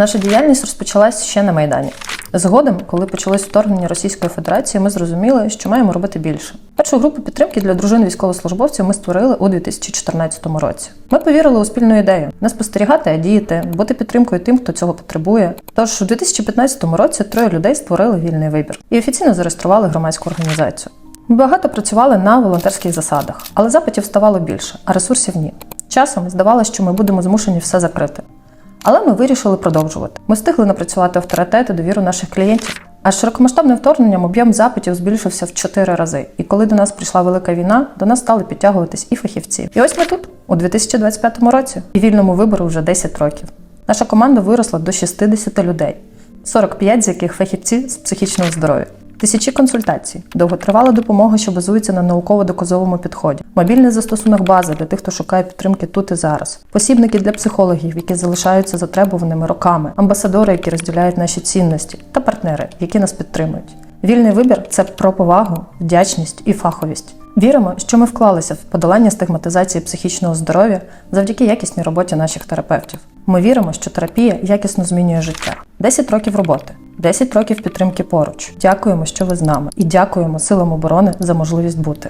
Наша діяльність розпочалась ще на Майдані. Згодом, коли почалось вторгнення Російської Федерації, ми зрозуміли, що маємо робити більше. Першу групу підтримки для дружин військовослужбовців ми створили у 2014 році. Ми повірили у спільну ідею не спостерігати, а діяти, бути підтримкою тим, хто цього потребує. Тож у 2015 році троє людей створили вільний вибір і офіційно зареєстрували громадську організацію. Ми багато працювали на волонтерських засадах, але запитів ставало більше, а ресурсів ні. Часом здавалося, що ми будемо змушені все закрити. Але ми вирішили продовжувати. Ми встигли напрацювати авторитет і довіру наших клієнтів. А з широкомасштабним вторгненням об'єм запитів збільшився в 4 рази. І коли до нас прийшла велика війна, до нас стали підтягуватись і фахівці. І ось ми тут, у 2025 році, і вільному вибору вже 10 років. Наша команда виросла до 60 людей, 45 з яких фахівці з психічного здоров'я. Тисячі консультацій, довготривала допомога, що базується на науково-доказовому підході, мобільний застосунок бази для тих, хто шукає підтримки тут і зараз, посібники для психологів, які залишаються затребуваними роками, амбасадори, які розділяють наші цінності, та партнери, які нас підтримують. Вільний вибір це про повагу, вдячність і фаховість. Віримо, що ми вклалися в подолання стигматизації психічного здоров'я завдяки якісній роботі наших терапевтів. Ми віримо, що терапія якісно змінює життя. 10 років роботи, 10 років підтримки поруч. Дякуємо, що ви з нами, і дякуємо силам оборони за можливість бути.